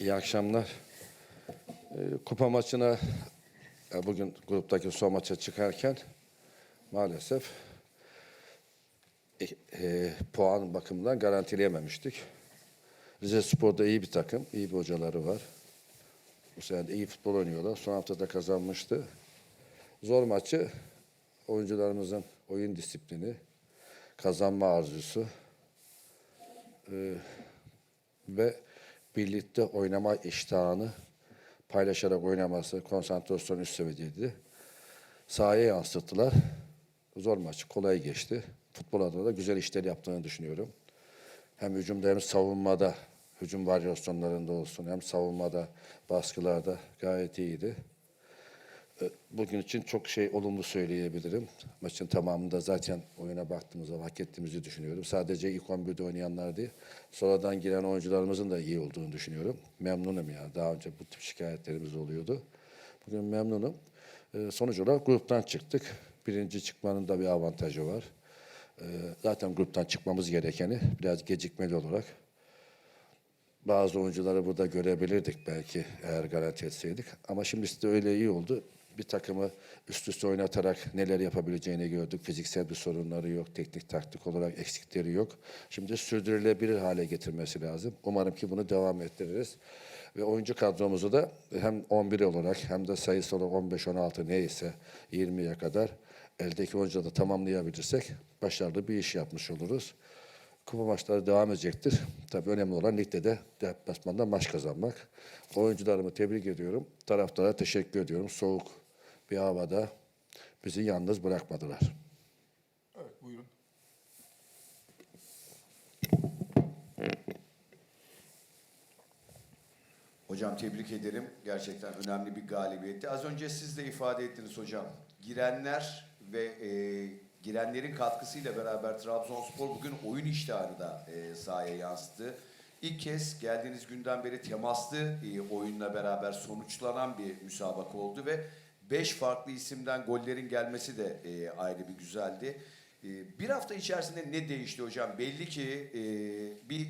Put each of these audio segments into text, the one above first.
İyi akşamlar. Ee, Kupa maçına e, bugün gruptaki son maça çıkarken maalesef e, e, puan bakımından garantileyememiştik. Rize Spor'da iyi bir takım, iyi bir hocaları var. Bu sene de iyi futbol oynuyorlar. Son haftada kazanmıştı. Zor maçı oyuncularımızın oyun disiplini, kazanma arzusu e, ve birlikte oynama iştahını paylaşarak oynaması, konsantrasyon üst seviyedeydi. Sahaya yansıttılar. Zor maç, kolay geçti. Futbol adına da güzel işler yaptığını düşünüyorum. Hem hücumda hem savunmada, hücum varyasyonlarında olsun, hem savunmada, baskılarda gayet iyiydi. E, Bugün için çok şey olumlu söyleyebilirim. Maçın tamamında zaten oyuna baktığımızda hak ettiğimizi düşünüyorum. Sadece ilk 11'de oynayanlar değil, sonradan giren oyuncularımızın da iyi olduğunu düşünüyorum. Memnunum yani. Daha önce bu tip şikayetlerimiz oluyordu. Bugün memnunum. E, Sonuç olarak gruptan çıktık. Birinci çıkmanın da bir avantajı var. E, Zaten gruptan çıkmamız gerekeni biraz gecikmeli olarak bazı oyuncuları burada görebilirdik belki eğer garanti etseydik. Ama şimdi de öyle iyi oldu. Bir takımı üst üste oynatarak neler yapabileceğini gördük. Fiziksel bir sorunları yok, teknik taktik olarak eksikleri yok. Şimdi sürdürülebilir hale getirmesi lazım. Umarım ki bunu devam ettiririz. Ve oyuncu kadromuzu da hem 11 olarak hem de sayısı olarak 15-16 neyse 20'ye kadar eldeki oyuncuları da tamamlayabilirsek başarılı bir iş yapmış oluruz. Kupa maçları devam edecektir. Tabii önemli olan ligde de deplasmanda maç kazanmak. Oyuncularımı tebrik ediyorum. Taraftara teşekkür ediyorum. Soğuk bir havada bizi yalnız bırakmadılar. Evet buyurun. Hocam tebrik ederim. Gerçekten önemli bir galibiyetti. Az önce siz de ifade ettiniz hocam. Girenler ve e, girenlerin katkısıyla beraber Trabzonspor bugün oyun iştahını da e, sahaya yansıttı. İlk kez geldiğiniz günden beri temaslı e, oyunla beraber sonuçlanan bir müsabaka oldu ve beş farklı isimden gollerin gelmesi de e, ayrı bir güzeldi. E, bir hafta içerisinde ne değişti hocam? Belli ki e, bir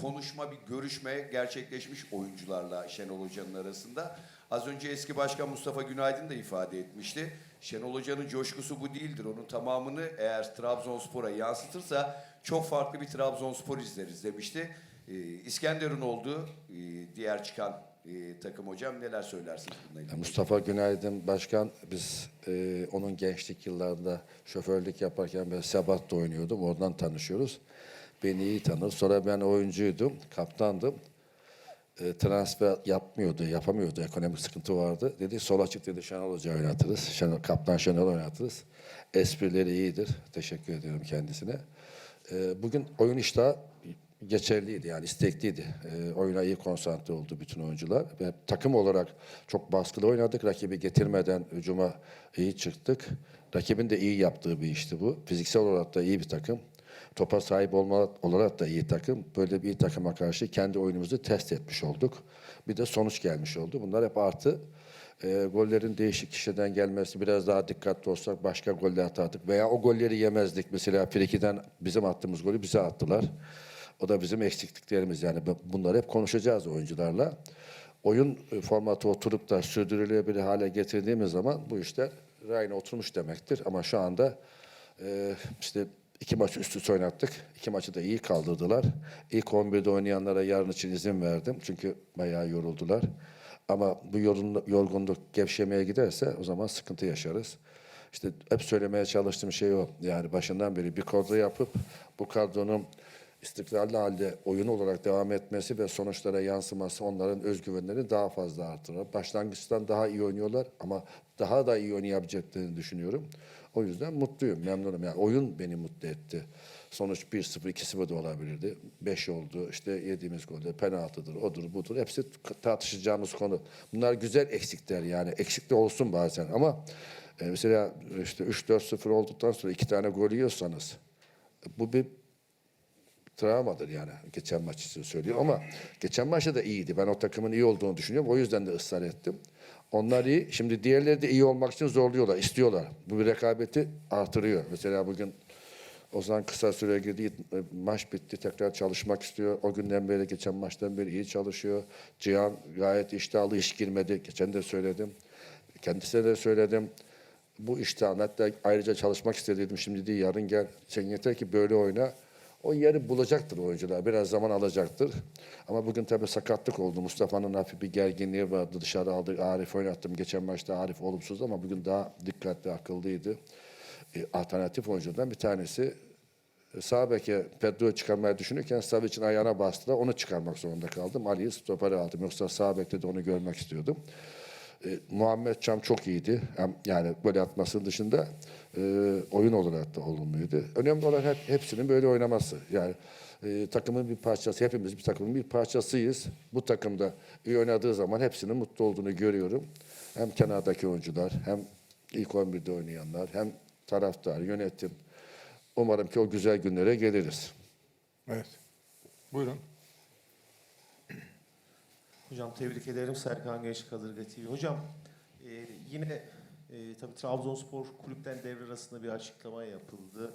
konuşma, bir görüşme gerçekleşmiş oyuncularla Şenol Hoca'nın arasında. Az önce eski başkan Mustafa Günaydın da ifade etmişti. Şenol Hoca'nın coşkusu bu değildir. Onun tamamını eğer Trabzonspor'a yansıtırsa çok farklı bir Trabzonspor izleriz demişti. Ee, İskenderun oldu ee, diğer çıkan e, takım hocam. Neler söylersiniz bununla ilgili? Mustafa Günaydın Başkan, biz e, onun gençlik yıllarında şoförlük yaparken ben Sebat'ta oynuyordum. Oradan tanışıyoruz. Beni iyi tanır. Sonra ben oyuncuydum, kaptandım. E, transfer yapmıyordu, yapamıyordu. Ekonomik sıkıntı vardı. Dedi sol açık dedi Şenol Hoca oynatırız. Şenol, Kaptan Şenol oynatırız. Esprileri iyidir. Teşekkür ediyorum kendisine. E, bugün oyun iştahı geçerliydi yani istekliydi. E, oyuna iyi konsantre oldu bütün oyuncular. Ve takım olarak çok baskılı oynadık. Rakibi getirmeden hücuma iyi çıktık. Rakibin de iyi yaptığı bir işti bu. Fiziksel olarak da iyi bir takım. Topa sahip olma olarak da iyi takım. Böyle bir iyi takıma karşı kendi oyunumuzu test etmiş olduk. Bir de sonuç gelmiş oldu. Bunlar hep artı. E, gollerin değişik kişiden gelmesi, biraz daha dikkatli olsak başka goller atardık. Veya o golleri yemezdik. Mesela Friki'den bizim attığımız golü bize attılar. O da bizim eksikliklerimiz yani. Bu- Bunları hep konuşacağız oyuncularla. Oyun e, formatı oturup da sürdürülebilir hale getirdiğimiz zaman bu işler rayına oturmuş demektir. Ama şu anda e, işte iki maç üst üste oynattık. İki maçı da iyi kaldırdılar. İlk 11'de oynayanlara yarın için izin verdim. Çünkü bayağı yoruldular. Ama bu yorgun- yorgunluk gevşemeye giderse o zaman sıkıntı yaşarız. İşte hep söylemeye çalıştığım şey o. Yani başından beri bir kadro yapıp bu kadronun istikrarlı halde oyun olarak devam etmesi ve sonuçlara yansıması onların özgüvenlerini daha fazla artırır. Başlangıçtan daha iyi oynuyorlar ama daha da iyi oynayabileceklerini düşünüyorum. O yüzden mutluyum, memnunum. Yani oyun beni mutlu etti. Sonuç 1-0, 2-0 da olabilirdi. 5 oldu, işte yediğimiz golde penaltıdır, odur, budur. Hepsi tartışacağımız konu. Bunlar güzel eksikler yani. Eksik de olsun bazen ama e, mesela işte 3-4-0 olduktan sonra iki tane gol yiyorsanız bu bir travmadır yani. Geçen maç için söylüyorum ama geçen maçta da iyiydi. Ben o takımın iyi olduğunu düşünüyorum. O yüzden de ısrar ettim. Onlar iyi. Şimdi diğerleri de iyi olmak için zorluyorlar, istiyorlar. Bu rekabeti artırıyor. Mesela bugün Ozan kısa süre girdi. e, Maç bitti. Tekrar çalışmak istiyor. O günden beri, geçen maçtan beri iyi çalışıyor. Cihan gayet iştahlı iş girmedi. Geçen de söyledim. Kendisine de söyledim. Bu iştahla hatta ayrıca çalışmak istediydim. Şimdi değil yarın gel. Sen yeter ki böyle oyna. O yeri bulacaktır oyuncular. Biraz zaman alacaktır. Ama bugün tabii sakatlık oldu. Mustafa'nın hafif bir gerginliği vardı. Dışarı aldık. Arif oynattım. Geçen maçta Arif olumsuz ama bugün daha dikkatli, akıllıydı. E, alternatif oyunculardan bir tanesi. E, Sağ beke Pedro'yu çıkarmayı düşünürken Savic'in ayağına bastılar. Onu çıkarmak zorunda kaldım. Ali'yi stopere aldım. Yoksa sağ bekte de onu görmek istiyordum. E, Muhammed Çam çok iyiydi. Hem yani gol atmasının dışında e, oyun olarak da olumluydu. Önemli olan hep, hepsinin böyle oynaması. Yani e, takımın bir parçası, hepimiz bir takımın bir parçasıyız. Bu takımda iyi oynadığı zaman hepsinin mutlu olduğunu görüyorum. Hem kenardaki oyuncular, hem ilk 11'de oynayanlar, hem taraftar, yönetim. Umarım ki o güzel günlere geliriz. Evet. Buyurun. Hocam tebrik ederim Serkan Genç Kadırga TV. Hocam e, yine e, tabii Trabzonspor kulüpten devre arasında bir açıklama yapıldı.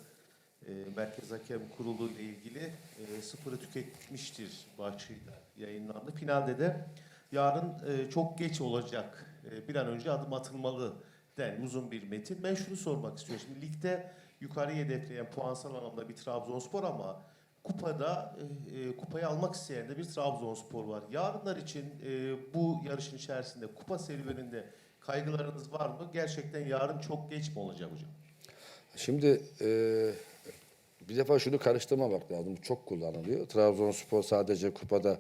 E, Merkez Hakem Kurulu ile ilgili e, sıfırı tüketmiştir başlığıyla yayınlandı. Finalde de yarın e, çok geç olacak. E, bir an önce adım atılmalı den uzun bir metin. Ben şunu sormak istiyorum. Şimdi ligde yukarıya hedefleyen puansal anlamda bir Trabzonspor ama kupada e, kupayı almak isteyen de bir Trabzonspor var. Yarınlar için e, bu yarışın içerisinde kupa serüveninde kaygılarınız var mı? Gerçekten yarın çok geç mi olacak hocam? Şimdi e, bir defa şunu karıştırmamak lazım. Çok kullanılıyor. Trabzonspor sadece kupada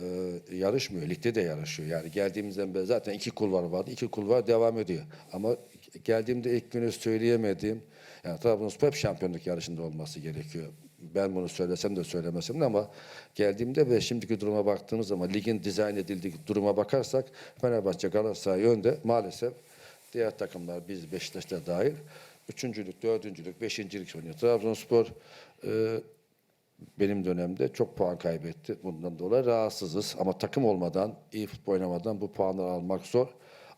e, yarışmıyor. Ligde de yarışıyor. Yani geldiğimizden beri zaten iki kulvar vardı. İki kulvar devam ediyor. Ama geldiğimde ilk günü söyleyemediğim yani Trabzonspor hep şampiyonluk yarışında olması gerekiyor. Ben bunu söylesem de söylemesem de ama geldiğimde ve şimdiki duruma baktığımız zaman ligin dizayn edildiği duruma bakarsak Fenerbahçe Galatasaray önde maalesef diğer takımlar biz Beşiktaş'ta dahil üçüncülük, dördüncülük, beşincilik oynuyor. Trabzonspor e, benim dönemde çok puan kaybetti. Bundan dolayı rahatsızız. Ama takım olmadan, iyi futbol oynamadan bu puanları almak zor.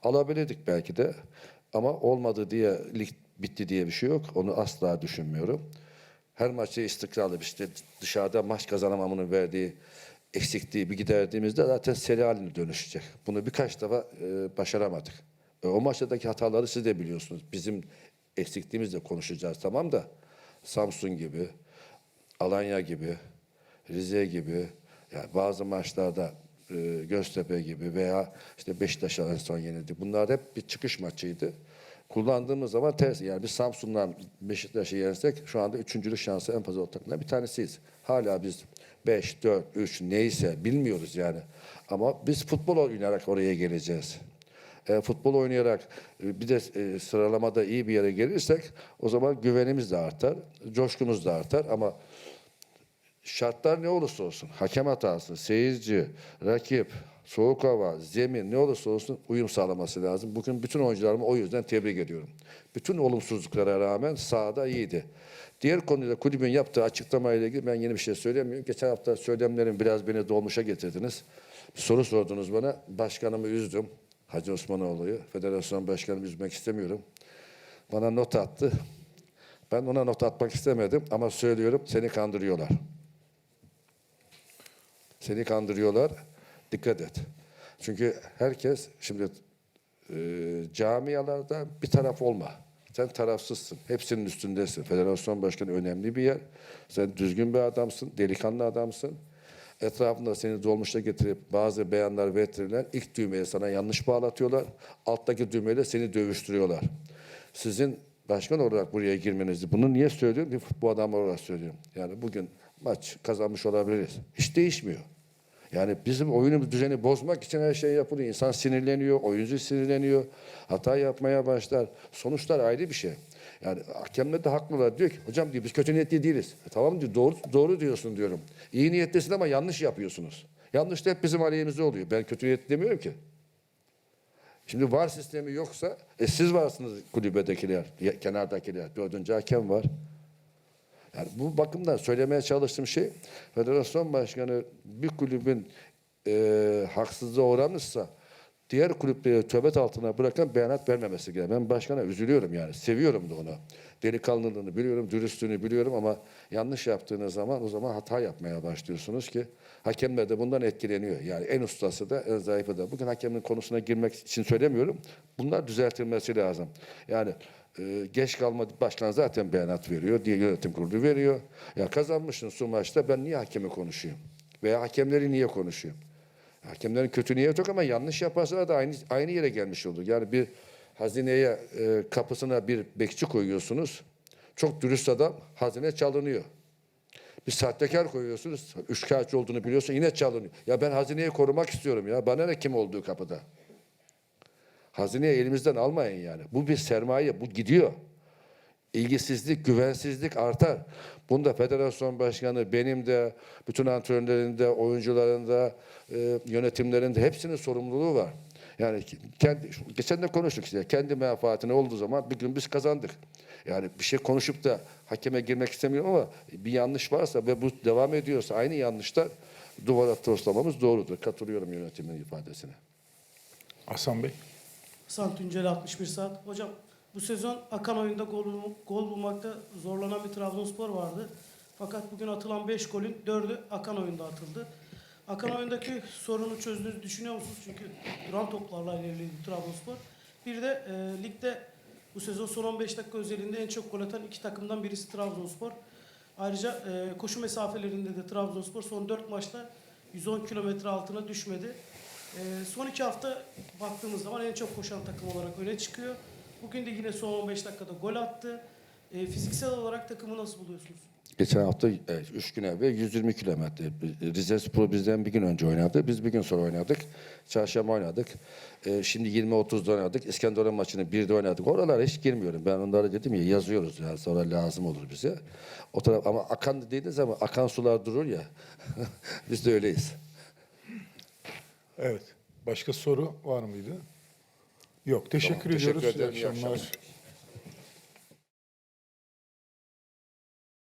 Alabilirdik belki de. Ama olmadı diye lig bitti diye bir şey yok. Onu asla düşünmüyorum. Her maçı istikrarlı işte dışarıda maç kazanamamının verdiği eksikliği bir giderdiğimizde zaten seri haline dönüşecek. Bunu birkaç defa e, başaramadık. E, o maçtaki hataları siz de biliyorsunuz. Bizim eksikliğimizle konuşacağız tamam da Samsun gibi, Alanya gibi, Rize gibi, yani bazı maçlarda e, Göztepe gibi veya işte Beşiktaş'a en son yenildi. Bunlar hep bir çıkış maçıydı. Kullandığımız zaman ters. Yani biz Samsun'dan Beşiktaş'ı yersek şu anda üçüncülük şansı en fazla takımda bir tanesiyiz. Hala biz 5, 4, 3 neyse bilmiyoruz yani. Ama biz futbol oynayarak oraya geleceğiz. E, futbol oynayarak e, bir de e, sıralamada iyi bir yere gelirsek o zaman güvenimiz de artar, coşkumuz da artar ama şartlar ne olursa olsun, hakem hatası, seyirci, rakip, soğuk hava, zemin ne olursa olsun uyum sağlaması lazım. Bugün bütün oyuncularımı o yüzden tebrik ediyorum. Bütün olumsuzluklara rağmen sahada iyiydi. Diğer konuda kulübün yaptığı açıklamayla ilgili ben yeni bir şey söylemiyorum. Geçen hafta söylemlerim biraz beni dolmuşa getirdiniz. Bir soru sordunuz bana. Başkanımı üzdüm. Hacı Osmanoğlu'yu. Federasyon başkanımı üzmek istemiyorum. Bana not attı. Ben ona not atmak istemedim ama söylüyorum seni kandırıyorlar. Seni kandırıyorlar. Dikkat et. Çünkü herkes şimdi e, camialarda bir taraf olma. Sen tarafsızsın. Hepsinin üstündesin. Federasyon başkanı önemli bir yer. Sen düzgün bir adamsın. Delikanlı adamsın. Etrafında seni dolmuşa getirip bazı beyanlar verirler. İlk düğmeye sana yanlış bağlatıyorlar. Alttaki düğmeyle seni dövüştürüyorlar. Sizin başkan olarak buraya girmenizi, bunu niye söylüyorum? Futbol adamı olarak söylüyorum. Yani bugün maç kazanmış olabiliriz. Hiç değişmiyor. Yani bizim oyunumuz düzeni bozmak için her şey yapılıyor. İnsan sinirleniyor, oyuncu sinirleniyor, hata yapmaya başlar. Sonuçlar ayrı bir şey. Yani hakemler de haklılar. Diyor ki hocam diyor biz kötü niyetli değiliz. E, tamam diyor doğru, doğru diyorsun diyorum. İyi niyetlisin ama yanlış yapıyorsunuz. Yanlış da hep bizim aleyhimize oluyor. Ben kötü niyetli demiyorum ki. Şimdi var sistemi yoksa e, siz varsınız kulübedekiler, kenardakiler. Dördüncü hakem var. Yani bu bakımdan söylemeye çalıştığım şey federasyon başkanı bir kulübün e, haksızlığa uğramışsa diğer kulüpleri töbet altına bırakan beyanat vermemesi gerekiyor. Ben başkana üzülüyorum yani. Seviyorum da onu. Delikanlılığını biliyorum, dürüstlüğünü biliyorum ama yanlış yaptığınız zaman o zaman hata yapmaya başlıyorsunuz ki hakemler de bundan etkileniyor. Yani en ustası da en zayıfı da. Bugün hakemin konusuna girmek için söylemiyorum. Bunlar düzeltilmesi lazım. Yani e, geç kalma başkan zaten beyanat veriyor diye yönetim kurulu veriyor. Ya kazanmışsın su maçta ben niye hakemi konuşayım? Veya hakemleri niye konuşayım? Hakemlerin kötü niyeti yok ama yanlış yaparsalar da aynı aynı yere gelmiş olur. Yani bir hazineye e, kapısına bir bekçi koyuyorsunuz. Çok dürüst adam hazine çalınıyor. Bir sahtekar koyuyorsunuz. Üçkağıtçı olduğunu biliyorsa yine çalınıyor. Ya ben hazineyi korumak istiyorum ya. Bana ne kim olduğu kapıda. Hazineyi elimizden almayın yani. Bu bir sermaye. Bu gidiyor. İlgisizlik, güvensizlik artar. Bunda federasyon başkanı, benim de, bütün antrenörlerin de, oyuncuların da, e, yönetimlerin de hepsinin sorumluluğu var. Yani kendi, geçen de konuştuk işte. Kendi menfaatine olduğu zaman bir gün biz kazandık. Yani bir şey konuşup da hakeme girmek istemiyorum ama bir yanlış varsa ve bu devam ediyorsa aynı yanlışta duvara toslamamız doğrudur. Katılıyorum yönetimin ifadesine. Hasan Bey. Hasan Tunceli 61 saat. Hocam bu sezon akan oyunda gol, gol bulmakta zorlanan bir Trabzonspor vardı. Fakat bugün atılan 5 golün 4'ü akan oyunda atıldı. Akan oyundaki sorunu çözdüğünüzü düşünüyor musunuz? Çünkü duran toplarla ilerledi Trabzonspor. Bir de e, ligde bu sezon son 15 dakika özelinde en çok gol atan iki takımdan birisi Trabzonspor. Ayrıca e, koşu mesafelerinde de Trabzonspor son 4 maçta 110 kilometre altına düşmedi. E, son iki hafta baktığımız zaman en çok koşan takım olarak öne çıkıyor. Bugün de yine son 15 dakikada gol attı. E, fiziksel olarak takımı nasıl buluyorsunuz? Geçen hafta 3 gün evvel 120 kilometre. Rize Spor bizden bir gün önce oynadı. Biz bir gün sonra oynadık. Çarşamba oynadık. E, şimdi 20-30'da oynadık. İskenderun maçını bir de oynadık. Oralara hiç girmiyorum. Ben onlara dedim ya yazıyoruz. Yani sonra lazım olur bize. O taraf ama akan dediğiniz zaman akan sular durur ya. Biz de öyleyiz. Evet. Başka soru var mıydı? Yok. Teşekkür Tamam, teşekkür ediyoruz. ederim. İyi İyi akşamlar. akşamlar.